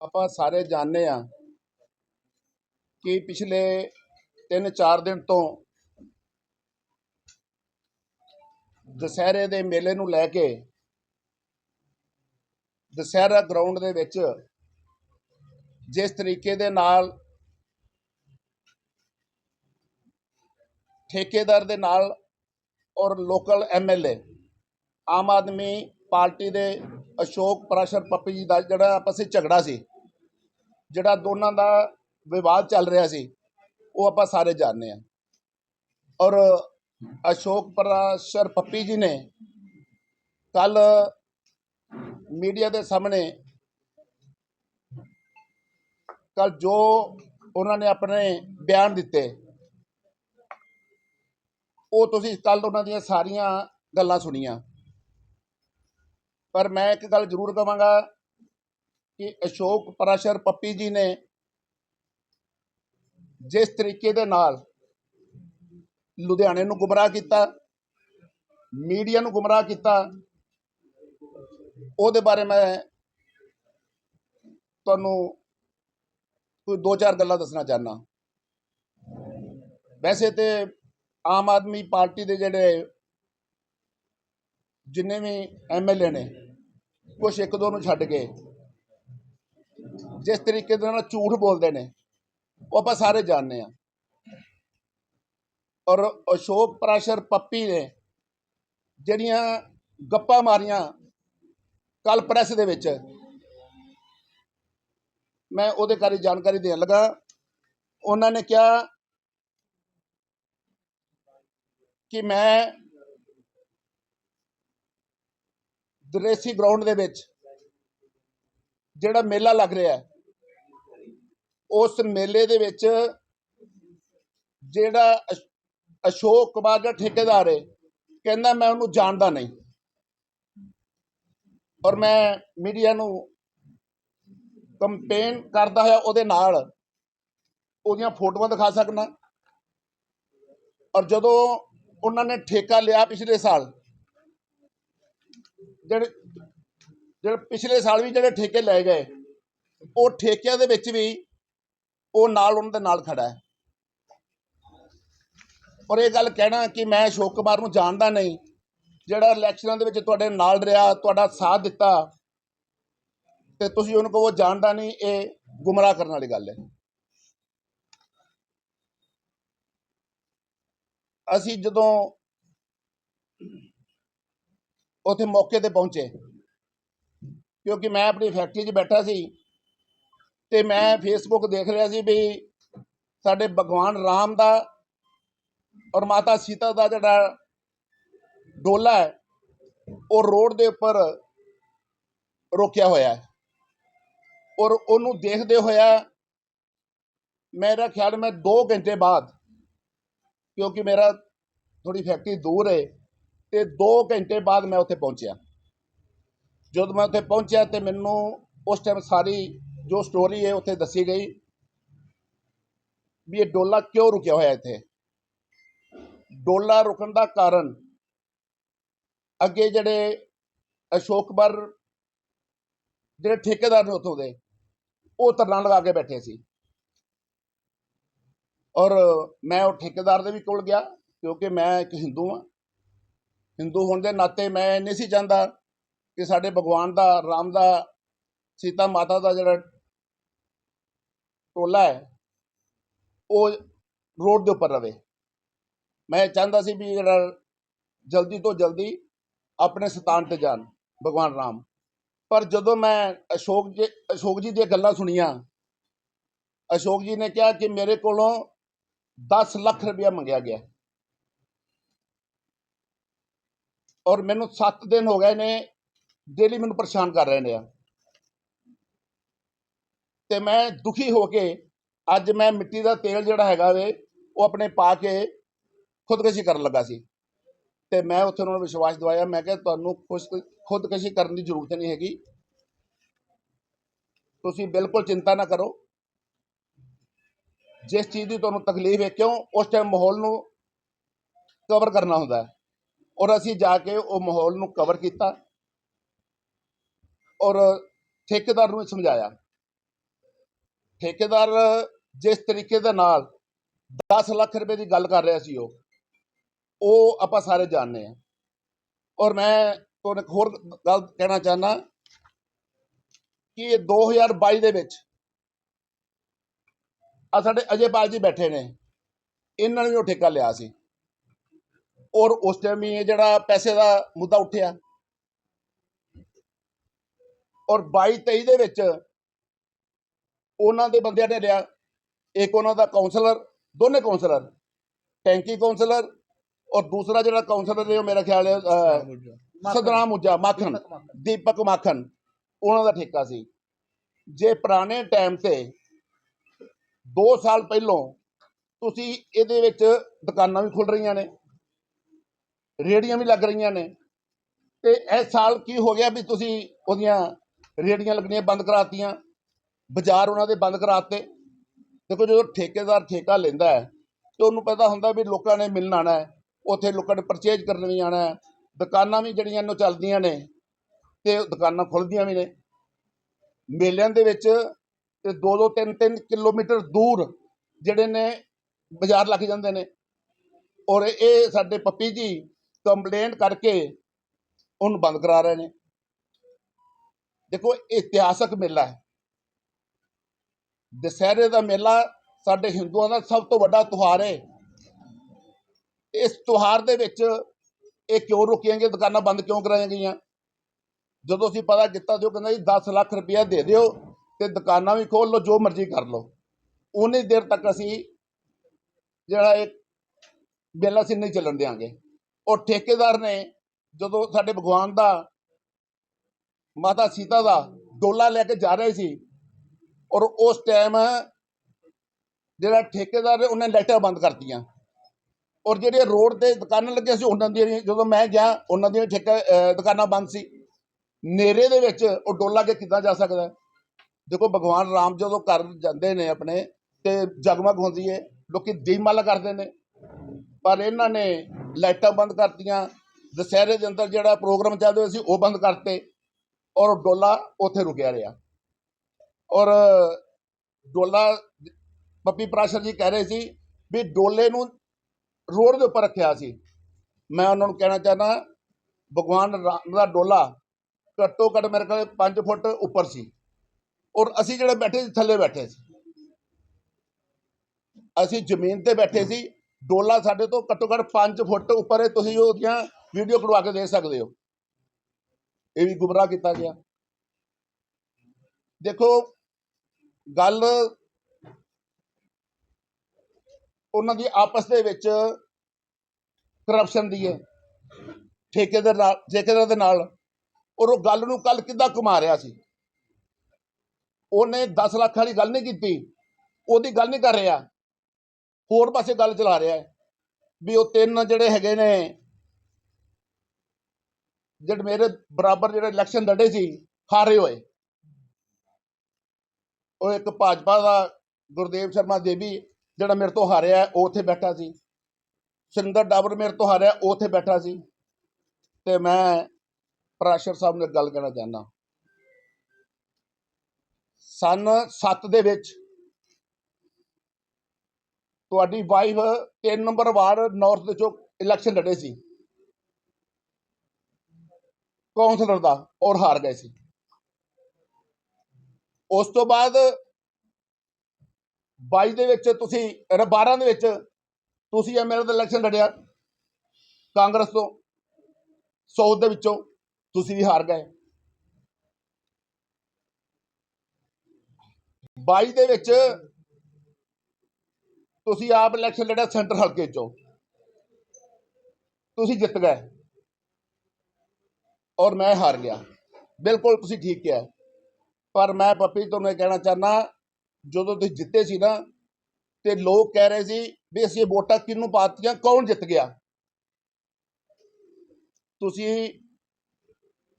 ਆਪਾਂ ਸਾਰੇ ਜਾਣਦੇ ਆ ਕਿ ਪਿਛਲੇ 3-4 ਦਿਨ ਤੋਂ ਦੁਸਹਿਰੇ ਦੇ ਮੇਲੇ ਨੂੰ ਲੈ ਕੇ ਦੁਸਹਿਰਾ ਗਰਾਊਂਡ ਦੇ ਵਿੱਚ ਜਿਸ ਤਰੀਕੇ ਦੇ ਨਾਲ ਠੇਕੇਦਾਰ ਦੇ ਨਾਲ ਔਰ local MLA Aam Aadmi party ਦੇ ਅਸ਼ੋਕ ਪ੍ਰਾਸ਼ਰ ਪੱਪੀ ਜੀ ਦਾ ਜਿਹੜਾ ਆਪਸ ਵਿੱਚ ਝਗੜਾ ਸੀ, ਜਿਹੜਾ ਦੋਨਾਂ ਦਾ ਵਿਵਾਦ ਚੱਲ ਰਿਹਾ ਸੀ, ਉਹ ਆਪਾਂ ਸਾਰੇ ਜਾਣਦੇ ਆ ਔਰ ਅਸ਼ੋਕ ਪ੍ਰਾਸ਼ਰ ਪੱਪੀ ਜੀ ਨੇ ਕੱਲ ਮੀਡੀਆ ਦੇ ਸਾਹਮਣੇ ਕੱਲ ਜੋ ਉਹਨਾਂ ਨੇ ਆਪਣੇ ਬਿਆਨ ਦਿੱਤੇ, ਉਹ ਤੁਸੀਂ ਕੱਲ ਉਹਨਾਂ ਦੀਆਂ ਸਾਰੀਆਂ ਗੱਲਾਂ ਸੁਣੀਆਂ। ਪਰ ਮੈਂ ਇੱਕ ਗੱਲ ਜ਼ਰੂਰ ਕਹਾਂਗਾ ਕਿ ਅਸ਼ੋਕ ਪਰਾਸ਼ਰ ਪੱਪੀ ਜੀ ਨੇ ਜਿਸ ਤਰੀਕੇ ਦੇ ਨਾਲ ਲੁਧਿਆਣੇ ਨੂੰ ਗੁੰਮਰਾਹ ਕੀਤਾ, ਮੀਡੀਆ ਨੂੰ ਗੁੰਮਰਾਹ ਕੀਤਾ, ਉਹਦੇ ਬਾਰੇ ਮੈਂ ਤੁਹਾਨੂੰ ਕੋਈ ਦੋ ਚਾਰ ਗੱਲਾਂ ਦੱਸਣਾ ਚਾਹਨਾ ਵੈਸੇ ਤੇ ਆਮ ਆਦਮੀ ਪਾਰਟੀ ਦੇ ਜਿਹੜੇ ਜਿੰਨੇ ਵੀ ਐਮਐਲਏ ਨੇ ਕੁਛ ਇੱਕ ਦੋ ਨੂੰ ਛੱਡ ਕੇ। ਜਿਸ ਤਰੀਕੇ ਦੇ ਨਾਲ ਝੂਠ ਬੋਲਦੇ ਨੇ, ਉਹ ਆਪਾਂ ਸਾਰੇ ਜਾਣਦੇ ਆ ਔਰ ਅਸ਼ੋਕ ਪ੍ਰਾਸ਼ਰ ਪੱਪੀ ਨੇ ਜਿਹੜੀਆਂ ਗੱਪਾਂ ਮਾਰੀਆਂ ਕੱਲ ਪ੍ਰੈਸ ਦੇ ਵਿੱਚ, ਮੈਂ ਉਹਦੇ ਬਾਰੇ ਜਾਣਕਾਰੀ ਦੇਣ ਲੱਗਾ। ਉਹਨਾਂ ਨੇ ਕਿਹਾ ਕਿ ਮੈਂ ਦਰੇਸੀ ਗਰਾਊਂਡ ਦੇ ਵਿੱਚ ਜਿਹੜਾ ਮੇਲਾ ਲੱਗ ਰਿਹਾ ਹੈ, ਉਸ ਮੇਲੇ ਦੇ ਵਿੱਚ ਜਿਹੜਾ ਅਸ਼- ਅਸ਼ੋਕ ਕੁਮਾਰ ਦਾ ਠੇਕੇਦਾਰ ਹੈ, ਕਹਿੰਦਾ ਮੈਂ ਉਹਨੂੰ ਜਾਣਦਾ ਨਹੀਂ। ਔਰ ਮੈਂ ਮੀਡੀਆ ਨੂੰ ਕੰਪੇਨ ਕਰਦਾ ਹੋਇਆ ਉਹਦੇ ਨਾਲ ਉਹਦੀਆਂ ਫੋਟੋਆਂ ਦਿਖਾ ਸਕਣਾ ਔਰ ਜਦੋਂ ਉਹਨਾਂ ਨੇ ਠੇਕਾ ਲਿਆ ਪਿਛਲੇ ਸਾਲ ਜਿਹੜੇ ਜਿਹੜੇ ਪਿਛਲੇ ਸਾਲ ਵੀ ਜਿਹੜੇ ਠੇਕੇ ਲਏ ਗਏ, ਉਹ ਠੇਕਿਆਂ ਦੇ ਵਿੱਚ ਵੀ ਉਹ ਨਾਲ ਉਹਨਾਂ ਦੇ ਨਾਲ ਖੜਾ ਹੈ। ਔਰ ਇਹ ਗੱਲ ਕਹਿਣਾ ਕਿ ਮੈਂ ਅਸ਼ੋਕ ਕੁਮਾਰ ਨੂੰ ਜਾਣਦਾ ਨਹੀਂ, ਜਿਹੜਾ ਇਲੈਕਸ਼ਨਾਂ ਦੇ ਵਿੱਚ ਤੁਹਾਡੇ ਨਾਲ ਰਿਹਾ, ਤੁਹਾਡਾ ਸਾਥ ਦਿੱਤਾ, ਤੇ ਤੁਸੀਂ ਉਹਨੂੰ ਕਹੋ ਜਾਣਦਾ ਨਹੀਂ, ਇਹ ਗੁੰਮਰਾਹ ਕਰਨ ਵਾਲੀ ਗੱਲ ਹੈ। ਅਸੀਂ ਜਦੋਂ ਉੱਥੇ ਮੌਕੇ ਤੇ ਪਹੁੰਚੇ। ਕਿਉਂਕਿ ਮੈਂ ਆਪਣੀ ਫੈਕਟਰੀ 'ਚ ਬੈਠਾ ਸੀ ਤੇ ਮੈਂ ਫੇਸਬੁੱਕ ਦੇਖ ਰਿਹਾ ਸੀ ਵੀ ਸਾਡੇ ਭਗਵਾਨ ਰਾਮ ਦਾ ਔਰ ਮਾਤਾ ਸੀਤਾ ਦਾ ਜਿਹੜਾ ਡੋਲਾ ਹੈ, ਉਹ ਰੋਡ ਦੇ ਉੱਪਰ ਰੋਕਿਆ ਹੋਇਆ ਹੈ। ਔਰ ਉਹਨੂੰ ਦੇਖਦੇ ਹੋਇਆ ਮੇਰਾ ਖਿਆਲ ਮੈਂ 2 ਘੰਟੇ ਬਾਅਦ, ਕਿਉਂਕਿ ਮੇਰਾ ਥੋੜੀ ਫੈਕਟਰੀ ਦੂਰ ਹੈ ਤੇ 2 ਘੰਟੇ ਬਾਅਦ ਮੈਂ ਉੱਥੇ ਪਹੁੰਚਿਆ। ਜਦੋਂ ਮੈਂ ਉੱਥੇ ਪਹੁੰਚਿਆ ਤੇ ਮੈਨੂੰ ਉਸ ਟਾਈਮ ਸਾਰੀ ਜੋ ਸਟੋਰੀ ਹੈ ਉੱਥੇ ਦੱਸੀ ਗਈ ਵੀ ਇਹ ਡੋਲਾ ਕਿਉਂ ਰੁਕਿਆ ਹੋਇਆ ਇੱਥੇ। ਡੋਲਾ ਰੁਕਣ ਦਾ ਕਾਰਨ ਅੱਗੇ ਜਿਹੜੇ ਅਸ਼ੋਕ ਬਰ ਜਿਹੜੇ ਠੇਕੇਦਾਰ ਨੇ ਉੱਥੋਂ ਦੇ, ਉਹ ਧਰਨਾ ਲਗਾ ਕੇ ਬੈਠੇ ਸੀ। ਔਰ ਮੈਂ ਉਹ ਠੇਕੇਦਾਰ ਦੇ ਵੀ ਕੋਲ ਗਿਆ ਕਿਉਂਕਿ ਮੈਂ ਇੱਕ ਹਿੰਦੂ ਹਾਂ। ਹਿੰਦੂ ਹੋਣ ਦੇ ਨਾਤੇ ਮੈਂ ਇਹ ਨਹੀਂ ਸੀ ਚਾਹੁੰਦਾ ਕਿ ਸਾਡੇ ਭਗਵਾਨ ਦਾ, ਰਾਮ ਦਾ, ਸੀਤਾ ਮਾਤਾ ਦਾ ਜਿਹੜਾ ਟੋਲਾ ਹੈ, ਉਹ ਰੋਡ ਦੇ ਉੱਪਰ ਰਵੇ। ਮੈਂ ਚਾਹੁੰਦਾ ਸੀ ਵੀ ਜਿਹੜਾ ਜਲਦੀ ਤੋਂ ਜਲਦੀ ਆਪਣੇ ਸਥਾਨ ਤੇ ਜਾਣ, ਭਗਵਾਨ ਰਾਮ। ਪਰ ਜਦੋਂ ਮੈਂ ਅਸ਼ੋਕ ਜੀ ਅਸ਼ੋਕ ਜੀ ਦੀਆਂ ਗੱਲਾਂ ਸੁਣੀਆਂ, ਅਸ਼ੋਕ ਜੀ ਨੇ ਕਿਹਾ ਕਿ ਮੇਰੇ ਕੋਲੋਂ 10 ਲੱਖ ਰੁਪਇਆ ਮੰਗਿਆ ਗਿਆ। ਔਰ ਮੈਨੂੰ 7 ਦਿਨ ਹੋ ਗਏ ਨੇ ਡੇਲੀ ਮੈਨੂੰ ਪਰੇਸ਼ਾਨ ਕਰ ਰਹੇ ਨੇ ਆ। ਤੇ ਮੈਂ ਦੁਖੀ ਹੋ ਕੇ ਅੱਜ ਮੈਂ ਮਿੱਟੀ ਦਾ ਤੇਲ ਜਿਹੜਾ ਹੈਗਾ ਵੇ, ਉਹ ਆਪਣੇ ਪਾ ਕੇ ਖੁਦਕਸ਼ੀ ਕਰਨ ਲੱਗਾ ਸੀ। ਤੇ ਮੈਂ ਉੱਥੇ ਉਹਨਾਂ ਨੂੰ ਵਿਸ਼ਵਾਸ ਦਿਵਾਇਆ, ਮੈਂ ਕਿਹਾ ਤੁਹਾਨੂੰ ਖੁਸ਼- ਖੁਦਕਸ਼ੀ ਕਰਨ ਦੀ ਜ਼ਰੂਰਤ ਨਹੀਂ ਹੈਗੀ। ਤੁਸੀਂ ਬਿਲਕੁਲ ਚਿੰਤਾ ਨਾ ਕਰੋ। ਜਿਸ ਚੀਜ਼ ਦੀ ਤੁਹਾਨੂੰ ਤਕਲੀਫ ਹੈ, ਕਿਉਂ? ਉਸ ਟਾਈਮ ਮਾਹੌਲ ਨੂੰ ਕਵਰ ਕਰਨਾ ਹੁੰਦਾ ਹੈ। ਔਰ ਅਸੀਂ ਜਾ ਕੇ ਉਹ ਮਾਹੌਲ ਨੂੰ ਕਵਰ ਕੀਤਾ ਔਰ ਠੇਕੇਦਾਰ ਨੂੰ ਵੀ ਸਮਝਾਇਆ। ਠੇਕੇਦਾਰ ਜਿਸ ਤਰੀਕੇ ਦੇ ਨਾਲ 10 ਲੱਖ ਰੁਪਏ ਦੀ ਗੱਲ ਕਰ ਰਿਹਾ ਸੀ ਉਹ ਉਹ ਆਪਾਂ ਸਾਰੇ ਜਾਣਦੇ ਆ ਔਰ ਮੈਂ ਤੁਹਾਨੂੰ ਇੱਕ ਹੋਰ ਗੱਲ ਕਹਿਣਾ ਚਾਹਨਾ ਕਿ ਇਹ 2022 ਦੇ ਵਿੱਚ ਆ ਸਾਡੇ ਅਜੇਪਾਲ ਜੀ ਬੈਠੇ ਨੇ, ਇਹਨਾਂ ਨੇ ਵੀ ਉਹ ਠੇਕਾ ਲਿਆ ਸੀ। ਔਰ ਉਸ ਟਾਈਮ ਹੀ ਇਹ ਜਿਹੜਾ ਪੈਸੇ ਦਾ ਮੁੱਦਾ ਉੱਠਿਆ। ਔਰ 22 23 ਦੇ ਵਿੱਚ ਉਹਨਾਂ ਦੇ ਬੰਦਿਆਂ ਨੇ ਲਿਆ। ਇੱਕ ਉਹਨਾਂ ਦਾ ਕਾਉਂਸਲਰ ਦੋਨੇ ਕਾਉਂਸਲਰ ਟੈਂਕੀ ਕਾਉਂਸਲਰ ਔਰ ਦੂਸਰਾ ਜਿਹੜਾ ਕਾਉਂਸਲਰ ਹੈ ਉਹ ਮੇਰਾ ਖਿਆਲ ਹੈ ਸਤਨਾਮ ਮੁੱਜਾ ਮਾਖਨ ਦੀਪਕ ਮਾਖਨ ਉਹਨਾਂ ਦਾ ਠੇਕਾ ਸੀ। ਜੇ ਪੁਰਾਣੇ ਟਾਈਮ ਤੇ 2 ਸਾਲ ਪਹਿਲੋਂ ਤੁਸੀਂ ਇਹਦੇ ਵਿੱਚ ਦੁਕਾਨਾਂ ਵੀ ਖੁੱਲ ਰਹੀਆਂ ਨੇ। ਰੇੜੀਆਂ ਵੀ ਲੱਗ ਰਹੀਆਂ ਨੇ। ਤੇ ਇਸ ਸਾਲ ਕੀ ਹੋ ਗਿਆ ਵੀ ਤੁਸੀਂ ਉਹਦੀਆਂ ਰੇੜੀਆਂ ਲੱਗਣੀਆਂ ਬੰਦ ਕਰਾਤੀਆਂ। ਬਾਜ਼ਾਰ ਉਹਨਾਂ ਦੇ ਬੰਦ ਕਰਾਤੇ। ਦੇਖੋ ਜਦੋਂ ਠੇਕੇਦਾਰ ਠੇਕਾ ਲੈਂਦਾ ਹੈ, ਤੇ ਉਹਨੂੰ ਪਤਾ ਹੁੰਦਾ ਵੀ ਲੋਕਾਂ ਨੇ ਮਿਲਣ ਆਣਾ ਹੈ। ਉੱਥੇ ਲੋਕਾਂ ਨੇ ਪਰਚੇਜ ਕਰਨ ਵੀ ਆਣਾ ਹੈ। ਦੁਕਾਨਾਂ ਵੀ ਜਿਹੜੀਆਂ ਨੂੰ ਚੱਲਦੀਆਂ ਨੇ, ਤੇ ਦੁਕਾਨਾਂ ਖੁੱਲਦੀਆਂ ਵੀ ਨੇ। ਮੇਲਿਆਂ ਦੇ ਵਿੱਚ ਤੇ 2-2 3-3 ਕਿਲੋਮੀਟਰ ਦੂਰ ਜਿਹੜੇ ਨੇ ਬਾਜ਼ਾਰ ਲੱਗ ਜਾਂਦੇ ਨੇ। ਔਰ ਇਹ ਸਾਡੇ ਪੱਪੀ ਜੀ ਕੰਪਲੇਂਟ ਕਰਕੇ ਉਹਨੂੰ ਬੰਦ ਕਰਾ ਰਹੇ ਨੇ। ਦੇਖੋ, ਇਤਿਹਾਸਕ ਮੇਲਾ ਹੈ। ਦਸਹਿਰੇ ਦਾ ਮੇਲਾ ਸਾਡੇ ਹਿੰਦੂਆਂ ਦਾ ਸਭ ਤੋਂ ਵੱਡਾ ਤਿਉਹਾਰ ਹੈ। ਇਸ ਤਿਉਹਾਰ ਦੇ ਵਿੱਚ ਇਹ ਕਿਉਂ ਰੁਕੀਆਂ ਗਈਆਂ, ਦੁਕਾਨਾਂ ਬੰਦ ਕਿਉਂ ਕਰਾਈਆਂ ਗਈਆਂ? ਜਦੋਂ ਅਸੀਂ ਪਤਾ ਕੀਤਾ ਜੋ ਕਹਿੰਦਾ ਜੀ 10 ਲੱਖ ਰੁਪਇਆ ਦੇ ਦਿਓ ਤੇ ਦੁਕਾਨਾਂ ਵੀ ਖੋਲ ਲਓ, ਜੋ ਮਰਜ਼ੀ ਕਰ ਲਓ। ਉਨੀ ਦੇਰ ਤੱਕ ਅਸੀਂ ਜਿਹੜਾ ਇਹ ਮੇਲਾ ਅਸੀਂ ਨਹੀਂ ਚੱਲਣ ਦਿਆਂਗੇ। ਉਹ ਠੇਕੇਦਾਰ ਨੇ ਜਦੋਂ ਸਾਡੇ ਭਗਵਾਨ ਦਾ, ਮਾਤਾ ਸੀਤਾ ਦਾ ਡੋਲਾ ਲੈ ਕੇ ਜਾ ਰਹੇ ਸੀ ਔਰ ਉਸ ਟਾਈਮ ਜਿਹੜਾ ਠੇਕੇਦਾਰ ਨੇ ਉਹਨੇ ਲਾਈਟਾਂ ਬੰਦ ਕਰਤੀਆਂ। ਔਰ ਜਿਹੜੇ ਰੋਡ ਤੇ ਦੁਕਾਨਾਂ ਲੱਗੀਆਂ ਸੀ, ਉਹਨਾਂ ਦੀਆਂ ਵੀ- ਜਦੋਂ ਮੈਂ ਗਿਆ, ਉਹਨਾਂ ਦੀਆਂ ਠੇਕਾ ਦੁਕਾਨਾਂ ਬੰਦ ਸੀ। ਨੇਰੇ ਦੇ ਵਿੱਚ ਉਹ ਡੋਲਾ ਕੇ ਕਿੱਦਾਂ ਜਾ ਸਕਦਾ ਦੇਖੋ, ਭਗਵਾਨ ਰਾਮ ਜਦੋਂ ਘਰ ਜਾਂਦੇ ਨੇ ਆਪਣੇ ਤੇ ਜਗਮਗ ਹੁੰਦੀ ਹੈ ਲੋਕੀ ਦੀਪਮਾਲਾ ਕਰਦੇ ਨੇ। ਪਰ ਇਹਨਾਂ ਨੇ ਲਾਈਟਾਂ ਬੰਦ ਕਰਤੀਆਂ, ਦੁਸਹਿਰੇ ਦੇ ਅੰਦਰ ਜਿਹੜਾ ਪ੍ਰੋਗਰਾਮ ਚੱਲਦੇ ਹੋਏ ਸੀ, ਉਹ ਬੰਦ ਕਰਤੇ ਔਰ ਡੋਲਾ ਉੱਥੇ ਰੁਕਿਆ ਰਿਹਾ। ਔਰ ਡੋਲਾ ਪੱਪੀ ਪ੍ਰਾਸ਼ਰ ਜੀ ਕਹਿ ਰਹੇ ਸੀ ਵੀ ਡੋਲੇ ਨੂੰ ਰੋਡ ਦੇ ਉੱਪਰ ਰੱਖਿਆ ਸੀ। ਮੈਂ ਉਹਨਾਂ ਨੂੰ ਕਹਿਣਾ ਚਾਹਨਾ ਭਗਵਾਨ ਰਾਮ ਦਾ ਡੋਲਾ ਘੱਟੋ ਘੱਟ ਮੇਰੇ ਕੋਲ 5 ਫੁੱਟ ਉੱਪਰ ਸੀ। ਔਰ ਅਸੀਂ ਜਿਹੜੇ ਬੈਠੇ ਸੀ, ਥੱਲੇ ਬੈਠੇ ਸੀ। ਅਸੀਂ ਜ਼ਮੀਨ ਤੇ ਬੈਠੇ ਸੀ ਡੋਲਾ ਸਾਡੇ ਤੋਂ ਘੱਟੋ ਘੱਟ 5 ਫੁੱਟ ਉੱਪਰ ਹੈ, ਤੁਸੀਂ ਉਹਦੀਆਂ ਵੀਡੀਓ ਕਢਵਾ ਕੇ ਦੇ ਸਕਦੇ ਹੋ। ਇਹ ਵੀ ਗੁੰਮਰਾਹ ਕੀਤਾ ਗਿਆ। ਦੇਖੋ, ਗੱਲ ਉਹਨਾਂ ਦੀ ਆਪਸ ਦੇ ਵਿੱਚ ਕਰਪਸ਼ਨ ਦੀ ਹੈ, ਠੇਕੇਦਾਰ ਨਾਲ, ਠੇਕੇਦਾਰ ਦੇ ਨਾਲ। ਔਰ ਉਹ ਗੱਲ ਨੂੰ ਕੱਲ ਕਿੱਦਾਂ ਘੁਮਾ ਰਿਹਾ ਸੀ? ਉਹਨੇ 10 ਲੱਖ ਵਾਲੀ ਗੱਲ ਨਹੀਂ ਕੀਤੀ, ਉਹਦੀ ਗੱਲ ਨਹੀਂ ਕਰ ਰਿਹਾ। ਹੋਰ ਪਾਸੇ ਗੱਲ ਚਲਾ ਰਿਹਾ ਹੈ ਵੀ ਉਹ ਤਿੰਨ ਜਿਹੜੇ ਹੈਗੇ ਨੇ, ਜਿਹੜੇ ਮੇਰੇ ਬਰਾਬਰ ਜਿਹੜੇ ਇਲੈਕਸ਼ਨ ਲੜੇ ਸੀ, ਹਾਰੇ ਹੋਏ। ਉਹ ਇੱਕ ਭਾਜਪਾ ਦਾ ਗੁਰਦੇਵ ਸ਼ਰਮਾ ਦੇਵੀ ਜਿਹੜਾ ਮੇਰੇ ਤੋਂ ਹਾਰਿਆ ਉਹ ਉੱਥੇ ਬੈਠਾ ਸੀ। ਸਿੰਦਰ ਡਾਬਰ ਮੇਰੇ ਤੋਂ ਹਾਰਿਆ, ਉਹ ਉੱਥੇ ਬੈਠਾ ਸੀ। ਤੇ ਮੈਂ ਪ੍ਰਾਸ਼ਰ ਸਾਹਿਬ ਨਾਲ ਗੱਲ ਕਹਿਣਾ ਚਾਹੁੰਦਾ। ਸਨ 7 ਦੇ ਵਿੱਚ ਤੁਹਾਡੀ ਵਾਈਫ 3 ਨੰਬਰ ਵਾਰਡ ਨਾਰਥ ਦੇ ਚੋਂ ਇਲੈਕਸ਼ਨ ਲੜੇ ਸੀ। ਕਾਉਂਸਲਰ ਦਾ, ਔਰ ਹਾਰ ਗਏ ਸੀ। ਉਸ ਤੋਂ ਬਾਅਦ 22 ਦੇ ਵਿੱਚ ਤੁਸੀਂ ਅਰੇ 12 ਦੇ ਵਿੱਚ ਤੁਸੀਂ ਐਮਐਲਏ ਦਾ ਇਲੈਕਸ਼ਨ ਲੜਿਆ, ਕਾਂਗਰਸ ਤੋਂ। ਸਾਊਥ ਦੇ ਵਿੱਚੋਂ ਤੁਸੀਂ ਵੀ ਹਾਰ ਗਏ। 22 ਦੇ ਵਿੱਚ ਤੁਸੀਂ ਆਪ ਇਲੈਕਸ਼ਨ ਲੜਿਆ ਸੈਂਟਰ ਹਲਕੇ ਚੋਂ। ਤੁਸੀਂ ਜਿੱਤ ਗਏ। ਔਰ ਮੈਂ ਹਾਰ ਗਿਆ। ਬਿਲਕੁਲ ਤੁਸੀਂ ਠੀਕ ਕਿਹਾ। ਪਰ ਮੈਂ ਪੱਪੀ, ਤੁਹਾਨੂੰ ਇਹ ਕਹਿਣਾ ਚਾਹਨਾ ਜਦੋਂ ਤੁਸੀਂ ਜਿੱਤੇ ਸੀ ਨਾ, ਤੇ ਲੋਕ ਕਹਿ ਰਹੇ ਸੀ ਵੀ ਅਸੀਂ ਵੋਟਾਂ ਕਿਹਨੂੰ ਪਾਤੀਆਂ, ਕੌਣ ਜਿੱਤ ਗਿਆ? ਤੁਸੀਂ,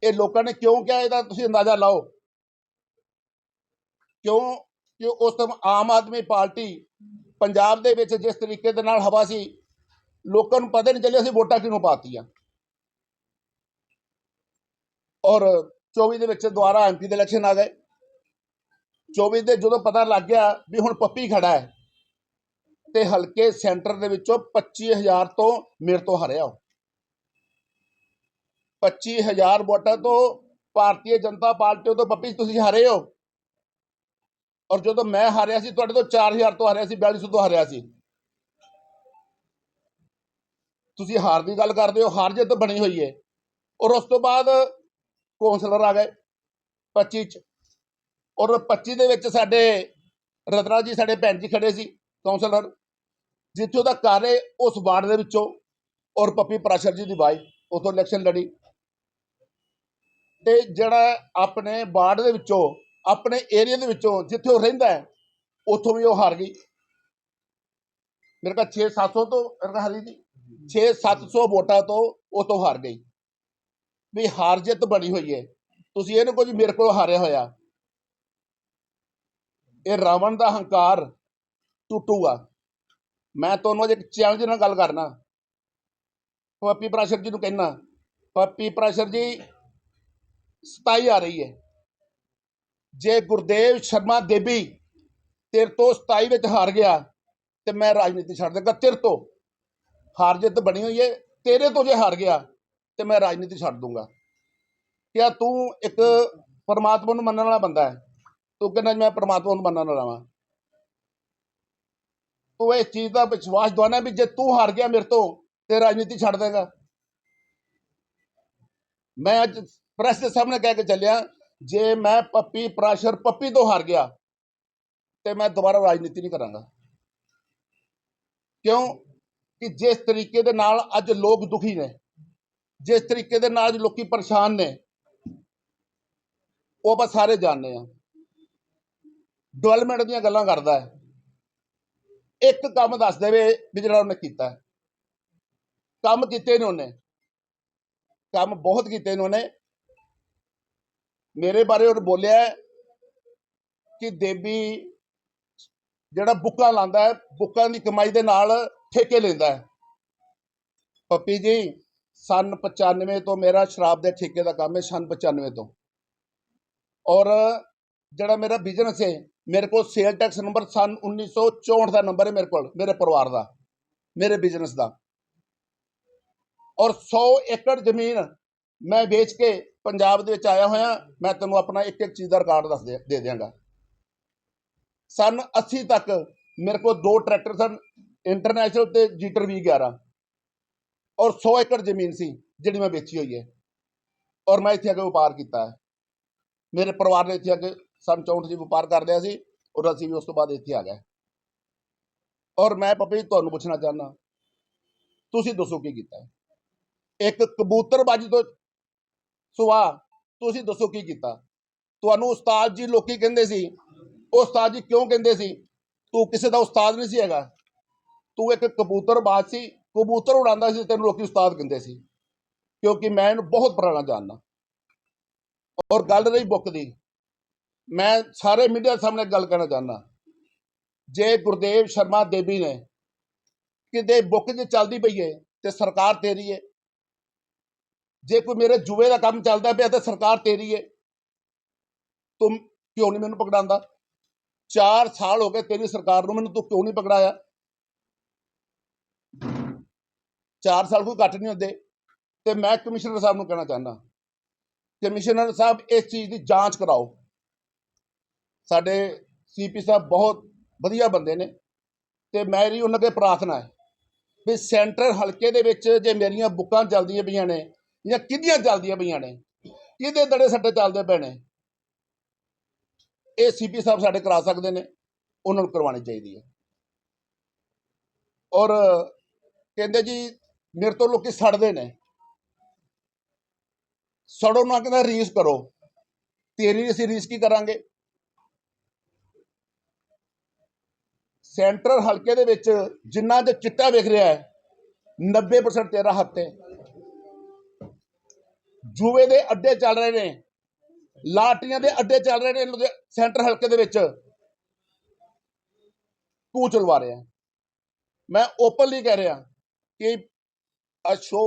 ਇਹ ਲੋਕਾਂ ਨੇ ਕਿਉਂ ਕਿਹਾ ਇਹਦਾ? ਤੁਸੀਂ ਅੰਦਾਜ਼ਾ ਲਾਓ। ਕਿਉਂ? ਕਿ ਉਸ ਟਾਈਮ ਆਮ ਆਦਮੀ ਪਾਰਟੀ ਪੰਜਾਬ ਦੇ ਵਿੱਚ ਜਿਸ ਤਰੀਕੇ ਦੇ ਨਾਲ ਹਵਾ ਸੀ, ਲੋਕਾਂ ਨੂੰ ਪਤਾ ਨਹੀਂ ਚੱਲਿਆ ਅਸੀਂ ਵੋਟਾਂ ਕਿਹਨੂੰ ਪਾਤੀਆਂ। ਔਰ 24 ਦੇ ਵਿੱਚ ਦੁਬਾਰਾ ਐਮਪੀ ਦੇ ਇਲੈਕਸ਼ਨ ਆ ਗਏ। 24 ਦੇ ਜਦੋਂ ਪਤਾ ਲੱਗ ਗਿਆ ਵੀ ਹੁਣ ਪੱਪੀ ਖੜਾ ਹੈ, ਤੇ ਹਲਕੇ ਸੈਂਟਰ ਦੇ ਵਿੱਚੋਂ 25000 ਤੋਂ ਮੇਰੇ ਤੋਂ ਹਰਿਆ ਉਹ। 25000 ਵੋਟਾਂ ਤੋਂ ਭਾਰਤੀ ਜਨਤਾ ਪਾਰਟੀ ਤੋਂ ਪੱਪੀ ਤੁਸੀਂ ਹਾਰੇ ਹੋ? ਔਰ ਜਦੋਂ ਮੈਂ ਹਾਰਿਆ ਸੀ, ਤੁਹਾਡੇ ਤੋਂ 4000 ਤੋਂ ਹਾਰਿਆ ਸੀ 4200 ਤੋਂ ਹਾਰਿਆ ਸੀ। ਤੁਸੀਂ ਹਾਰ ਦੀ ਗੱਲ ਕਰਦੇ ਹੋ, ਹਾਰ ਜਿੱਤ ਬਣੀ ਹੋਈ ਹੈ। ਔਰ ਉਸ ਤੋਂ ਬਾਅਦ ਕੌਂਸਲਰ ਆ ਗਏ 25 ਚ। ਔਰ 25 ਦੇ ਵਿੱਚ ਸਾਡੇ ਰਤਨਾ ਜੀ, ਸਾਡੇ ਭੈਣ ਜੀ ਖੜੇ ਸੀ, ਕੌਂਸਲਰ, ਜਿੱਥੋਂ ਦਾ ਘਰ ਹੈ, ਉਸ ਵਾਰਡ ਦੇ ਵਿੱਚੋਂ। ਔਰ ਪੱਪੀ ਪ੍ਰਾਸ਼ਰ ਜੀ ਦੀ ਬਾਈ ਉਥੋਂ ਇਲੈਕਸ਼ਨ ਲੜੀ। ਤੇ ਜਿਹੜਾ ਆਪਣੇ ਵਾਰਡ ਦੇ ਵਿੱਚੋਂ ਆਪਣੇ ਏਰੀਆ ਦੇ ਵਿੱਚੋਂ ਜਿੱਥੇ ਉਹ ਰਹਿੰਦਾ ਹੈ, ਉੱਥੋਂ ਵੀ ਉਹ ਹਾਰ ਗਈ। ਮੇਰੇ ਕੋਲ 6-700 ਤੋਂ, ਮੇਰੇ ਕੋਲ ਹਾਰੀ ਦੀ। 6-700 ਵੋਟਾਂ ਤੋਂ ਉਹ ਤੋਂ ਹਾਰ ਗਈ। ਵੀ ਹਾਰ ਜਿੱਤ ਬਣੀ ਹੋਈ ਹੈ। ਤੁਸੀਂ ਇਹਨੂੰ ਕੁਝ ਮੇਰੇ ਕੋਲ ਹਾਰਿਆ ਹੋਇਆ। ਇਹ ਰਾਵਣ ਦਾ ਹੰਕਾਰ ਟੁੱਟੂਗਾ। ਮੈਂ ਤੁਹਾਨੂੰ ਅੱਜ ਇੱਕ ਚੈਲੰਜ ਨਾਲ ਗੱਲ ਕਰਨਾ। ਪੱਪੀ ਪ੍ਰਾਸ਼ਰ ਜੀ ਨੂੰ ਕਹਿਣਾ ਪੱਪੀ ਪ੍ਰਾਸ਼ਰ ਜੀ 27 ਆ ਰਹੀ ਹੈ। ਜੇ ਗੁਰਦੇਵ ਸ਼ਰਮਾ ਦੇਵੀ ਤੇਰੇ ਤੋਂ 27 ਵਿੱਚ ਹਾਰ ਗਿਆ, ਤੇ ਮੈਂ ਰਾਜਨੀਤੀ ਛੱਡ ਦੇਗਾ ਤੇਰੇ ਤੋਂ। ਹਾਰ ਜਿੱਤ ਬਣੀ ਹੋਈ ਹੈ ਤੇਰੇ ਤੋਂ ਜੇ ਹਾਰ ਗਿਆ, ਤੇ ਮੈਂ ਰਾਜਨੀਤੀ ਛੱਡ ਦੂੰਗਾ। ਕਿਆ ਤੂੰ ਇੱਕ ਪਰਮਾਤਮਾ ਨੂੰ ਮੰਨਣ ਵਾਲਾ ਬੰਦਾ ਹੈ? ਤੂੰ ਕਹਿੰਦਾ ਮੈਂ ਪਰਮਾਤਮਾ ਨੂੰ ਮੰਨਣ ਵਾਲਾ ਵਾਂ। ਤੂੰ ਇਸ ਚੀਜ਼ ਦਾ ਵਿਸ਼ਵਾਸ ਦਵਾਨਾ ਵੀ ਜੇ ਤੂੰ ਹਾਰ ਗਿਆ ਮੇਰੇ ਤੋਂ, ਤੇ ਰਾਜਨੀਤੀ ਛੱਡ ਦੇਗਾ। ਮੈਂ ਅੱਜ ਪ੍ਰੈਸ ਦੇ ਸਾਹਮਣੇ ਕਹਿ ਕੇ ਚੱਲਿਆ ਜੇ ਮੈਂ ਪੱਪੀ, ਪ੍ਰੈਸ਼ਰ ਪੱਪੀ ਤੋਂ ਹਾਰ ਗਿਆ, ਤੇ ਮੈਂ ਦੁਬਾਰਾ ਰਾਜਨੀਤੀ ਨਹੀਂ ਕਰਾਂਗਾ। ਕਿਉਂ? ਕਿ ਜਿਸ ਤਰੀਕੇ ਦੇ ਨਾਲ ਅੱਜ ਲੋਕ ਦੁਖੀ ਨੇ, ਜਿਸ ਤਰੀਕੇ ਦੇ ਨਾਲ ਅੱਜ ਲੋਕੀ ਪਰੇਸ਼ਾਨ ਨੇ, ਉਹ ਆਪਾਂ ਸਾਰੇ ਜਾਣਦੇ ਆ ਡਿਵੈਲਪਮੈਂਟ ਦੀਆਂ ਗੱਲਾਂ ਕਰਦਾ ਹੈ। ਇੱਕ ਕੰਮ ਦੱਸ ਦੇਵੇ ਵੀ ਜਿਹੜਾ ਉਹਨੇ ਕੀਤਾ ਕੰਮ ਕੀਤੇ ਨੇ ਉਹਨੇ। ਕੰਮ ਬਹੁਤ ਕੀਤੇ ਨੇ ਉਹਨੇ। ਮੇਰੇ ਬਾਰੇ ਉਹ ਬੋਲਿਆ ਕਿ ਦੇਵੀ ਜਿਹੜਾ ਬੁੱਕਾਂ ਲਾਂਦਾ ਹੈ, ਬੁੱਕਾਂ ਦੀ ਕਮਾਈ ਦੇ ਨਾਲ ਠੇਕੇ ਲੈਂਦਾ ਹੈ। ਪੱਪੀ ਜੀ, ਸਨ 95 ਤੋਂ ਮੇਰਾ ਸ਼ਰਾਬ ਦੇ ਠੇਕੇ ਦਾ ਕੰਮ ਹੈ, ਸਨ 95 ਤੋਂ। ਔਰ ਜਿਹੜਾ ਮੇਰਾ ਬਿਜ਼ਨਸ ਹੈ, ਮੇਰੇ ਕੋਲ ਸੇਲ ਟੈਕਸ ਨੰਬਰ ਸਨ 1964 ਦਾ ਨੰਬਰ ਹੈ ਮੇਰੇ ਕੋਲ, ਮੇਰੇ ਪਰਿਵਾਰ ਦਾ, ਮੇਰੇ ਬਿਜ਼ਨਸ ਦਾ। ਔਰ 100 ਏਕੜ ਜ਼ਮੀਨ ਮੈਂ ਵੇਚ ਕੇ ਪੰਜਾਬ ਦੇ ਵਿੱਚ ਆਇਆ ਹੋਇਆ, ਮੈਂ ਤੈਨੂੰ ਆਪਣਾ ਇੱਕ ਇੱਕ ਚੀਜ਼ ਦਾ ਰਿਕਾਰਡ ਦੱਸ ਦੇ ਦੇ ਦਿਆਂਗਾ। ਸਨ 80 ਤੱਕ ਮੇਰੇ ਕੋਲ ਦੋ ਟਰੈਕਟਰ ਸਨ ਇੰਟਰਨੈਸ਼ਨਲ ਤੇ ਜੀਟਰ ਵੀ 11 ਔਰ 100 ਏਕੜ ਜ਼ਮੀਨ ਸੀ, ਜਿਹੜੀ ਮੈਂ ਵੇਚੀ ਹੋਈ ਹੈ। ਔਰ ਮੈਂ ਇੱਥੇ ਆ ਕੇ ਵਪਾਰ ਕੀਤਾ ਹੈ। ਮੇਰੇ ਪਰਿਵਾਰ ਨੇ ਇੱਥੇ ਆ ਕੇ ਸਨ 64 ਜੀ ਵਪਾਰ ਕਰ ਲਿਆ ਸੀ, ਔਰ ਅਸੀਂ ਵੀ ਉਸ ਤੋਂ ਬਾਅਦ ਇੱਥੇ ਆ ਗਏ। ਔਰ ਮੈਂ ਪਪੀ, ਤੁਹਾਨੂੰ ਪੁੱਛਣਾ ਚਾਹੁੰਦਾ, ਤੁਸੀਂ ਦੱਸੋ ਕੀ ਕੀਤਾ ਇੱਕ ਕਬੂਤਰਬਾਜੀ ਤੋਂ ਸੁਆ ਤੁਸੀਂ ਦੱਸੋ ਕੀ ਕੀਤਾ? ਤੁਹਾਨੂੰ ਉਸਤਾਦ ਜੀ ਲੋਕੀ ਕਹਿੰਦੇ ਸੀ, ਉਹ ਉਸਤਾਦ ਜੀ ਕਿਉਂ ਕਹਿੰਦੇ ਸੀ? ਤੂੰ ਕਿਸੇ ਦਾ ਉਸਤਾਦ ਨਹੀਂ ਸੀ ਹੈਗਾ। ਤੂੰ ਇੱਕ ਕਬੂਤਰ ਬਾਜ਼ ਸੀ, ਕਬੂਤਰ ਉਡਾਉਂਦਾ ਸੀ, ਤੈਨੂੰ ਲੋਕੀ ਉਸਤਾਦ ਕਹਿੰਦੇ ਸੀ। ਕਿਉਂਕਿ ਮੈਂ ਇਹਨੂੰ ਬਹੁਤ ਪੁਰਾਣਾ ਜਾਣਦਾ। ਔਰ ਗੱਲ ਰਹੀ ਬੁੱਕ ਦੀ। ਮੈਂ ਸਾਰੇ ਮੀਡੀਆ ਸਾਹਮਣੇ ਗੱਲ ਕਰਨਾ ਚਾਹੁੰਦਾ। ਜੇ ਗੁਰਦੇਵ ਸ਼ਰਮਾ ਦੇਵੀ ਨੇ ਕਿਤੇ ਬੁੱਕ ਜੇ ਚੱਲਦੀ ਪਈ ਹੈ ਤੇ ਸਰਕਾਰ ਤੇਰੀ ਹੈ ਜੇ ਕੋਈ ਮੇਰੇ ਜੂਏ ਦਾ ਕੰਮ ਚੱਲਦਾ ਪਿਆ ਤਾਂ ਸਰਕਾਰ ਤੇਰੀ ਹੈ ਤੂੰ ਕਿਉਂ ਨਹੀਂ ਮੈਨੂੰ ਪਕੜਾਉਂਦਾ? 4 ਸਾਲ ਹੋ ਗਏ ਤੇਰੀ ਸਰਕਾਰ ਨੂੰ ਮੈਨੂੰ ਤੂੰ ਕਿਉਂ ਨਹੀਂ ਪਕੜਾਇਆ? 4 ਸਾਲ ਕੋਈ ਘੱਟ ਨਹੀਂ ਹੁੰਦੇ। ਤੇ ਮੈਂ ਕਮਿਸ਼ਨਰ ਸਾਹਿਬ ਨੂੰ ਕਹਿਣਾ ਚਾਹੁੰਦਾ। ਕਮਿਸ਼ਨਰ ਸਾਹਿਬ, ਇਸ ਚੀਜ਼ ਦੀ ਜਾਂਚ ਕਰਾਓ। ਸਾਡੇ ਸੀਪੀ ਸਾਹਿਬ ਬਹੁਤ ਵਧੀਆ ਬੰਦੇ ਨੇ ਤੇ ਮੇਰੀ ਉਹਨਾਂ ਅੱਗੇ ਪ੍ਰਾਰਥਨਾ ਹੈ ਵੀ ਸੈਂਟਰ ਹਲਕੇ ਦੇ ਵਿੱਚ ਜੇ ਮੇਰੀਆਂ ਬੁੱਕਾਂ ਚੱਲਦੀਆਂ ਪਈਆਂ ਨੇ ਜਾਂ ਕਿਹਦੀਆਂ ਚੱਲਦੀਆਂ ਪਈਆਂ ਨੇ? ਕਿਹਦੇ ਦੜੇ ਸੱਟੇ ਚੱਲਦੇ ਪਏ ਨੇ? ਇਹ ਸੀਪੀ ਸਾਹਿਬ ਸਾਡੇ ਕਰਾ ਸਕਦੇ ਨੇ, ਉਹਨਾਂ ਨੂੰ ਕਰਵਾਉਣੀ ਚਾਹੀਦੀ ਹੈ। ਔਰ ਕਹਿੰਦੇ ਜੀ, ਮੇਰੇ ਤੋਂ ਲੋਕੀ ਸੜਦੇ ਨੇ। ਸੜੋ ਨਾ ਕਹਿੰਦਾ ਰੀਸ ਕਰੋ। ਤੇਰੀ ਅਸੀਂ ਰੀਸ ਕੀ ਕਰਾਂਗੇ? ਸੈਂਟਰਲ ਹਲਕੇ ਦੇ ਵਿੱਚ ਜਿੰਨਾ ਦੇ ਚਿੱਟਾ ਵਿਖ ਰਿਹਾ ਹੈ 90% ਤੇਰਾ ਹੱਥ ਹੈ। ਜੂਵੇ ਦੇ ਅੱਡੇ ਚੱਲ ਰਹੇ ਨੇ, ਲਾਟੀਆਂ ਦੇ ਅੱਡੇ ਚੱਲ ਰਹੇ ਨੇ ਲੁਧਿਆ- ਸੈਂਟਰ ਹਲਕੇ ਦੇ ਵਿੱਚ। ਤੂੰ ਚਲਵਾ ਰਿਹਾ। ਮੈਂ ਓਪਨਲੀ ਕਹਿ ਰਿਹਾ ਕਿ ਅਸ਼ੋ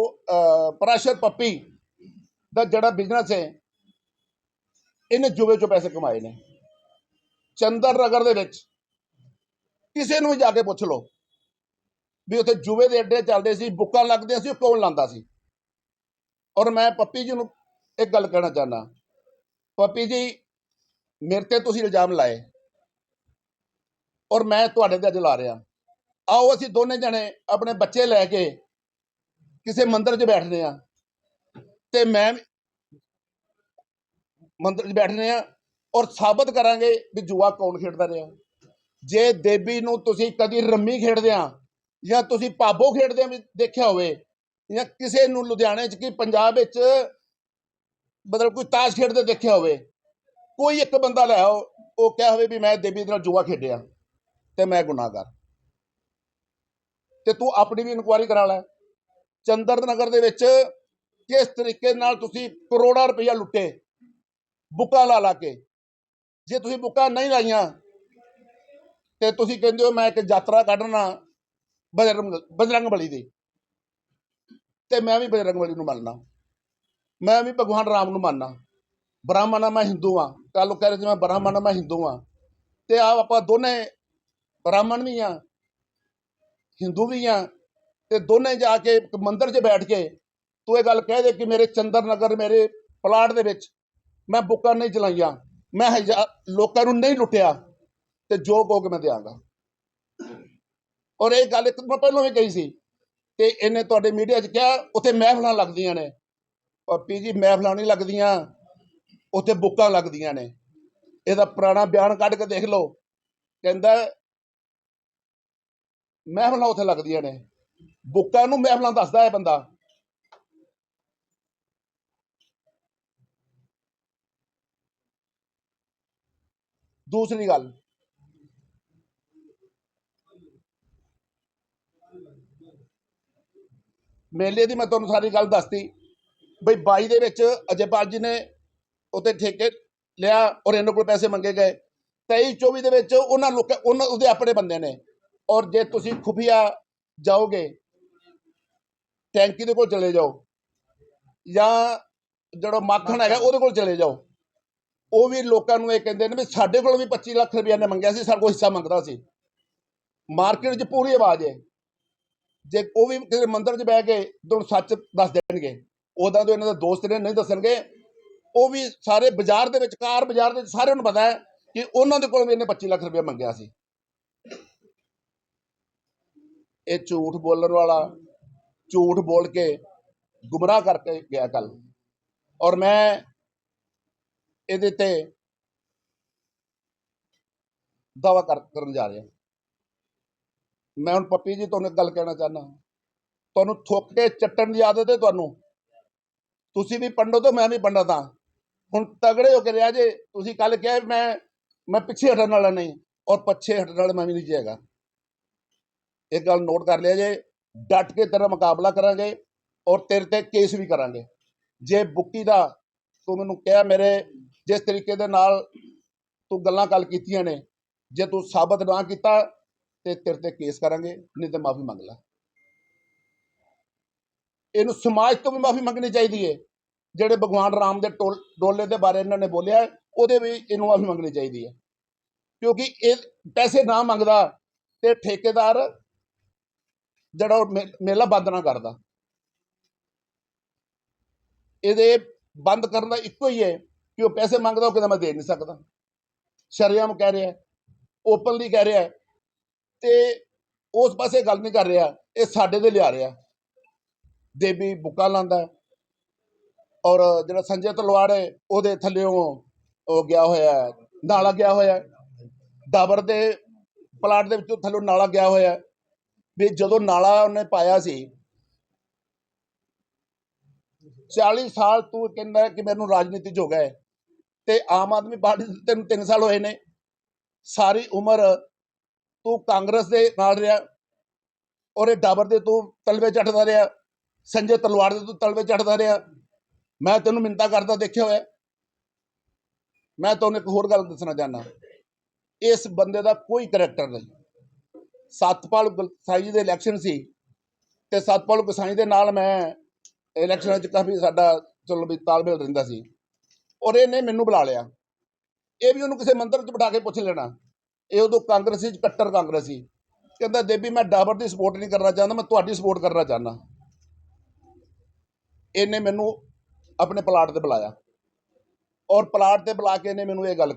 ਪ੍ਰੈਸ਼ਰ ਪੱਪੀ ਦਾ ਜਿਹੜਾ ਬਿਜ਼ਨਸ ਹੈ, ਇਹਨੇ ਜੂਏ ਚੋਂ ਪੈਸੇ ਕਮਾਏ ਨੇ। ਚੰਦਰ ਨਗਰ ਦੇ ਵਿੱਚ ਕਿਸੇ ਨੂੰ ਵੀ ਜਾ ਕੇ ਪੁੱਛ ਲਓ ਵੀ ਉੱਥੇ ਜੂਏ ਦੇ ਅੱਡੇ ਚੱਲਦੇ ਸੀ, ਬੁੱਕਾਂ ਲੱਗਦੀਆਂ ਸੀ, ਉਹ ਕੌਣ ਲਾਂਦਾ ਸੀ? ਔਰ ਮੈਂ ਪੱਪੀ ਜੀ ਨੂੰ ਇੱਕ ਗੱਲ ਕਹਿਣਾ ਚਾਹੁੰਦਾ। ਪੱਪੀ ਜੀ, ਮੇਰੇ ਤੇ ਤੁਸੀਂ ਇਲਜ਼ਾਮ ਲਾਏ। ਔਰ ਮੈਂ ਤੁਹਾਡੇ ਤੇ ਅੱਜ ਲਾ ਰਿਹਾ। ਆਓ ਅਸੀਂ ਦੋਨੇ ਜਣੇ ਆਪਣੇ ਬੱਚੇ ਲੈ ਕੇ ਕਿਸੇ ਮੰਦਰ 'ਚ ਬੈਠਦੇ ਆ ਤੇ ਮੈਂ ਮੰਦਰ 'ਚ ਬੈਠਦੇ ਆ ਔਰ ਸਾਬਤ ਕਰਾਂਗੇ ਵੀ ਜੂਆ ਕੌਣ ਖੇਡਦਾ ਰਿਹਾ। ਜੇ ਦੇਵੀ ਨੂੰ ਤੁਸੀਂ ਕਦੀ ਰੰਮੀ ਖੇਡਦੇ ਆ ਜਾਂ ਤੁਸੀਂ ਪਾਬੋ ਖੇਡਦੇ ਵੀ ਦੇਖਿਆ ਹੋਵੇ ਜਾਂ ਕਿਸੇ ਨੂੰ ਲੁਧਿਆਣੇ 'ਚ ਕੀ ਪੰਜਾਬ ਵਿੱਚ ਮਤਲਬ ਕੋਈ ਤਾਸ਼ ਖੇਡਦੇ ਦੇਖਿਆ ਹੋਵੇ, ਕੋਈ ਇੱਕ ਬੰਦਾ ਲੈ ਆਓ, ਉਹ ਕਿਹਾ ਹੋਵੇ ਵੀ ਮੈਂ ਦੇਵੀ ਦੇ ਨਾਲ ਜੂਆ ਖੇਡਿਆ ਤੇ ਮੈਂ ਗੁਨਾਹਗਰ। ਤੇ ਤੂੰ ਆਪਣੀ ਵੀ ਇਨਕੁਆਇਰੀ ਕਰਾ ਲੈ। ਚੰਦਰ ਨਗਰ ਦੇ ਵਿੱਚ ਕਿਸ ਤਰੀਕੇ ਨਾਲ ਤੁਸੀਂ ਕਰੋੜਾਂ ਰੁਪਈਆ ਲੁੱਟੇ, ਬੁੱਕਾਂ ਲਾ ਲਾ ਕੇ। ਜੇ ਤੁਸੀਂ ਬੁੱਕਾਂ ਨਹੀਂ ਲਾਈਆਂ, ਤੇ ਤੁਸੀਂ ਕਹਿੰਦੇ ਹੋ ਮੈਂ ਇੱਕ ਯਾਤਰਾ ਕੱਢਣਾ ਬਜਰੰਗ ਬਜਰੰਗ ਬਲੀ ਦੀ। ਤੇ ਮੈਂ ਵੀ ਬਜਰੰਗਬਲੀ ਨੂੰ ਮੰਨਣਾ ਮੈਂ ਵੀ ਭਗਵਾਨ ਰਾਮ ਨੂੰ ਮੰਨਣਾ ਬ੍ਰਾਹਮਣ ਆ ਮੈਂ ਹਿੰਦੂ ਆ ਕੱਲ ਉਹ ਕਹਿ ਰਹੇ ਸੀ ਮੈਂ ਬ੍ਰਾਹਮਣ ਆ ਮੈਂ ਹਿੰਦੂ ਆ ਤੇ ਆ ਆਪਾਂ ਦੋਨੇ ਬ੍ਰਾਹਮਣ ਵੀ ਆ ਹਿੰਦੂ ਵੀ ਆ ਤੇ ਦੋਨੇ ਜਾ ਕੇ ਇੱਕ ਮੰਦਿਰ 'ਚ ਬੈਠ ਕੇ ਤੂੰ ਇਹ ਗੱਲ ਕਹਿ ਦੇ ਕਿ ਮੇਰੇ ਚੰਦਰ ਨਗਰ ਮੇਰੇ ਪਲਾਟ ਦੇ ਵਿੱਚ ਮੈਂ ਬੁੱਕਾਂ ਨਹੀਂ ਚਲਾਈਆਂ। ਮੈਂ ਹਜ਼ਾ- ਲੋਕਾਂ ਨੂੰ ਨਹੀਂ ਲੁੱਟਿਆ ਤੇ ਜੋ ਕਹੋਗੇ ਮੈਂ ਦਿਆਂਗਾ। ਔਰ ਇਹ ਗੱਲ ਇੱਕ ਮੈਂ ਪਹਿਲਾਂ ਵੀ ਕਹੀ ਸੀ ਤੇ ਇਹਨੇ ਤੁਹਾਡੇ ਮੀਡੀਆ 'ਚ ਕਿਹਾ, ਉੱਥੇ ਮਹਿਫਲਾਂ ਲੱਗਦੀਆਂ ਨੇ। ਪੱਪੀ ਜੀ ਮਹਿਫਲਾਂ ਨਹੀਂ ਲੱਗਦੀਆਂ, ਉੱਥੇ ਬੁੱਕਾਂ ਲੱਗਦੀਆਂ ਨੇ। ਇਹਦਾ ਪੁਰਾਣਾ ਬਿਆਨ ਕੱਢ ਕੇ ਦੇਖ ਲਓ। ਕਹਿੰਦਾ, ਮਹਿਫਲਾਂ ਉੱਥੇ ਲੱਗਦੀਆਂ ਨੇ। ਬੁੱਕਾਂ ਨੂੰ ਮਹਿਫਲਾਂ ਦੱਸਦਾ ਹੈ ਬੰਦਾ। ਦੂਸਰੀ ਗੱਲ। ਮੇਲੇ ਦੀ ਮੈਂ ਤੁਹਾਨੂੰ ਸਾਰੀ ਗੱਲ ਦੱਸਤੀ। ਬਈ 22 ਦੇ ਵਿੱਚ ਅਜੇਪਾਲ ਜੀ ਨੇ ਉੱਤੇ ਠੇਕੇ ਲਿਆ ਔਰ ਇਹਨਾਂ ਕੋਲ ਪੈਸੇ ਮੰਗੇ ਗਏ। 23 24 ਦੇ ਵਿੱਚ ਉਹਨਾਂ ਲੋਕ, ਉਹਨਾਂ ਉਹਦੇ ਆਪਣੇ ਬੰਦੇ ਨੇ। ਔਰ ਜੇ ਤੁਸੀਂ ਖੁਫੀਆ ਜਾਓਗੇ, ਟੈਂਕੀ ਦੇ ਕੋਲ ਚਲੇ ਜਾਓ। ਜਾਂ ਜਿਹੜਾ ਮਾਖਣ ਹੈਗਾ, ਉਹਦੇ ਕੋਲ ਚਲੇ ਜਾਓ। ਉਹ ਵੀ ਲੋਕਾਂ ਨੂੰ ਇਹ ਕਹਿੰਦੇ ਨੇ ਵੀ ਸਾਡੇ ਕੋਲ ਵੀ 25 ਲੱਖ ਰੁਪਏ ਨੇ ਮੰਗਿਆ ਸੀ, ਸਾਡੇ ਕੋਲ ਹਿੱਸਾ ਮੰਗਦਾ ਸੀ। ਮਾਰਕੀਟ 'ਚ ਪੂਰੀ ਆਵਾਜ਼ ਹੈ। ਜੇ ਉਹ ਵੀ ਕਿਸੇ ਮੰਦਿਰ 'ਚ ਬਹਿ ਕੇ ਤੁਹਾਨੂੰ ਸੱਚ ਦੱਸ ਦੇਣਗੇ। ਉਦਾਂ ਤੋਂ ਇਹਨਾਂ ਦੇ ਦੋਸਤ ਨੇ ਨਹੀਂ ਦੱਸਣਗੇ। ਉਹ ਵੀ ਸਾਰੇ ਬਾਜ਼ਾਰ ਦੇ ਵਿੱਚ ਕਾਰ ਬਾਜ਼ਾਰ ਦੇ ਵਿੱਚ ਸਾਰਿਆਂ ਨੂੰ ਪਤਾ ਹੈ ਕਿ ਉਹਨਾਂ ਦੇ ਕੋਲ ਵੀ ਇਹਨੇ 25 ਲੱਖ ਰੁਪਏ ਮੰਗਿਆ ਸੀ। ਇਹ ਝੂਠ ਬੋਲਣ ਵਾਲਾ, ਝੂਠ ਬੋਲ ਕੇ ਗੁੰਮਰਾਹ ਕਰਕੇ ਗਿਆ ਕੱਲ ਔਰ ਮੈਂ ਇਹਦੇ ਤੇ ਦਾਵਾ ਕਰ ਕਰਨ ਜਾ ਰਿਹਾ। ਮੈਂ ਹੁਣ ਪੱਪੀ ਜੀ ਤੁਹਾਨੂੰ ਇੱਕ ਗੱਲ ਕਹਿਣਾ ਚਾਹਨਾ ਤੁਹਾਨੂੰ ਥੁੱਕ ਕੇ ਚੱਟਣ ਦੀ ਆਦਤ ਹੈ ਤੁਹਾਨੂੰ? ਤੁਸੀਂ ਵੀ ਪੰਡੋ ਤੋਂ ਮੈਂ ਵੀ ਪੰਡਤ ਹਾਂ। ਹੁਣ ਤਗੜੇ ਹੋ ਕੇ ਰਿਹਾ ਜੇ, ਤੁਸੀਂ ਕੱਲ ਕਿਹਾ ਵੀ ਮੈਂ ਮੈਂ ਪਿੱਛੇ ਹਟਣ ਵਾਲਾ ਨਹੀਂ, ਔਰ ਪਿੱਛੇ ਹਟਣ ਵਾਲਾ ਮੈਂ ਵੀ ਨਹੀਂ ਜਾਏਗਾ ਇਹ ਗੱਲ ਨੋਟ ਕਰ ਲਿਆ ਜੇ, ਡਟ ਕੇ ਤੇਰਾ ਮੁਕਾਬਲਾ ਕਰਾਂਗੇ, ਔਰ ਤੇਰੇ ਤੇ ਕੇਸ ਵੀ ਕਰਾਂਗੇ। ਜੇ ਬੁੱਕੀ ਦਾ ਤੂੰ ਮੈਨੂੰ ਕਿਹਾ ਮੇਰੇ, ਜਿਸ ਤਰੀਕੇ ਦੇ ਨਾਲ ਤੂੰ ਗੱਲਾਂ ਕੱਲ ਕੀਤੀਆਂ ਨੇ, ਜੇ ਤੂੰ ਸਾਬਤ ਨਾ ਕੀਤਾ ਤੇ ਤੇਰੇ ਤੇ ਕੇਸ ਕਰਾਂਗੇ, ਨਹੀਂ ਤੇ ਮਾਫੀ ਮੰਗ ਲੈ। ਇਹਨੂੰ ਸਮਾਜ ਤੋਂ ਵੀ ਮਾਫੀ ਮੰਗਣੀ ਚਾਹੀਦੀ ਹੈ ਜਿਹੜੇ ਭਗਵਾਨ ਰਾਮ ਦੇ ਟੋਲ- ਡੋਲੇ ਦੇ ਬਾਰੇ ਇਹਨਾਂ ਨੇ ਬੋਲਿਆ ਉਹਦੇ ਵੀ ਇਹਨੂੰ ਮਾਫੀ ਮੰਗਣੀ ਚਾਹੀਦੀ ਹੈ ਕਿਉਂਕਿ ਇਹ ਪੈਸੇ ਨਾ ਮੰਗਦਾ ਤੇ ਠੇਕੇਦਾਰ ਜਿਹੜਾ ਉਹ ਮੇ- ਮੇਲਾ ਬੰਦ ਨਾ ਕਰਦਾ। ਇਹਦੇ ਬੰਦ ਕਰਨ ਦਾ ਇੱਕੋ ਹੀ ਹੈ ਕਿ ਉਹ ਪੈਸੇ ਮੰਗਦਾ, ਉਹ ਕਹਿੰਦਾ ਮੈਂ ਦੇ ਨਹੀਂ ਸਕਦਾ। ਸ਼ਰਿਆਮ ਕਹਿ ਰਿਹਾ ਓਪਨਲੀ ਕਹਿ ਰਿਹਾ ਤੇ ਉਸ ਪਾਸੇ ਗੱਲ ਨਹੀਂ ਕਰ ਰਿਹਾ, ਇਹ ਸਾਡੇ ਤੇ ਲਿਆ ਰਿਹਾ। ਦੇਵੀ ਬੁੱਕਾ ਲਾਂਦਾ ਔਰ ਜਿਹੜਾ ਸੰਜੇ ਤਲਵਾੜ ਹੈ, ਉਹਦੇ ਥੱਲੇੋਂ ਉਹ ਗਿਆ ਹੋਇਆ ਨਾਲਾ ਗਿਆ ਹੋਇਆ ਹੈ। ਡਾਬਰ ਦੇ ਪਲਾਟ ਦੇ ਵਿੱਚੋਂ ਥੱਲੋਂ ਨਾਲਾ ਗਿਆ ਹੋਇਆ ਵੀ ਜਦੋਂ ਨਾਲਾ ਉਹਨੇ ਪਾਇਆ ਸੀ 40 ਸਾਲ ਤੂੰ ਕਹਿੰਦਾ ਕਿ ਮੈਨੂੰ ਰਾਜਨੀਤੀ 'ਚ ਹੋ ਗਿਆ ਤੇ ਆਮ ਆਦਮੀ ਪਾਰਟੀ ਤੈਨੂੰ 3 ਸਾਲ ਹੋਏ ਨੇ। ਸਾਰੀ ਉਮਰ ਤੂੰ ਕਾਂਗਰਸ ਦੇ ਨਾਲ ਰਿਹਾ ਔਰ ਇਹ ਡਾਬਰ ਦੇ ਤੂੰ ਤਲਵੇ ਚੱਟਦਾ ਰਿਹਾ, ਸੰਜੇ ਤਲਵਾਰ ਦੇ ਤੂੰ ਤਲਵੇ ਚੱਟਦਾ ਰਿਹਾ। ਮੈਂ ਤੈਨੂੰ ਮਿੰਤਾ ਕਰਦਾ ਦੇਖਿਆ ਹੋਇਆ। ਮੈਂ ਤੁਹਾਨੂੰ ਇੱਕ ਹੋਰ ਗੱਲ ਦੱਸਣਾ ਚਾਹਨਾ ਇਸ ਬੰਦੇ ਦਾ ਕੋਈ ਕਰੈਕਟਰ ਨਹੀਂ। ਸਤਪਾਲ ਗੁਸਾਈ ਦੇ ਇਲੈਕਸ਼ਨ ਸੀ ਤੇ ਸਤਪਾਲ ਗੁਸਾਈ ਦੇ ਨਾਲ ਮੈਂ ਇਲੈਕਸ਼ਨਾਂ 'ਚ ਕਾਫੀ ਸਾਡਾ ਚਲੋ ਵੀ ਤਾਲਮੇਲ ਰਹਿੰਦਾ ਸੀ। ਔਰ ਇਹਨੇ ਮੈਨੂੰ ਬੁਲਾ ਲਿਆ। ਇਹ ਵੀ ਉਹਨੂੰ ਕਿਸੇ ਮੰਦਰ 'ਚ ਬਿਠਾ ਕੇ ਪੁੱਛ ਲੈਣਾ। ਇਹ ਉਦੋਂ ਕਾਂਗਰਸੀ 'ਚ ਕੱਟਰ ਕਾਂਗਰਸੀ। ਕਹਿੰਦਾ ਦੇਬੀ ਮੈਂ ਡਾਬਰ ਦੀ ਸਪੋਰਟ ਨਹੀਂ ਕਰਨਾ ਚਾਹੁੰਦਾ, ਮੈਂ ਤੁਹਾਡੀ ਸਪੋਰਟ ਕਰਨਾ ਚਾਹੁੰਦਾ। ਇਹਨੇ ਮੈਨੂੰ ਆਪਣੇ ਪਲਾਟ ਤੇ ਬੁਲਾਇਆ। ਔਰ ਪਲਾਟ ਤੇ ਬੁਲਾ ਕੇ ਇਹਨੇ ਮੈਨੂੰ ਇਹ ਗੱਲ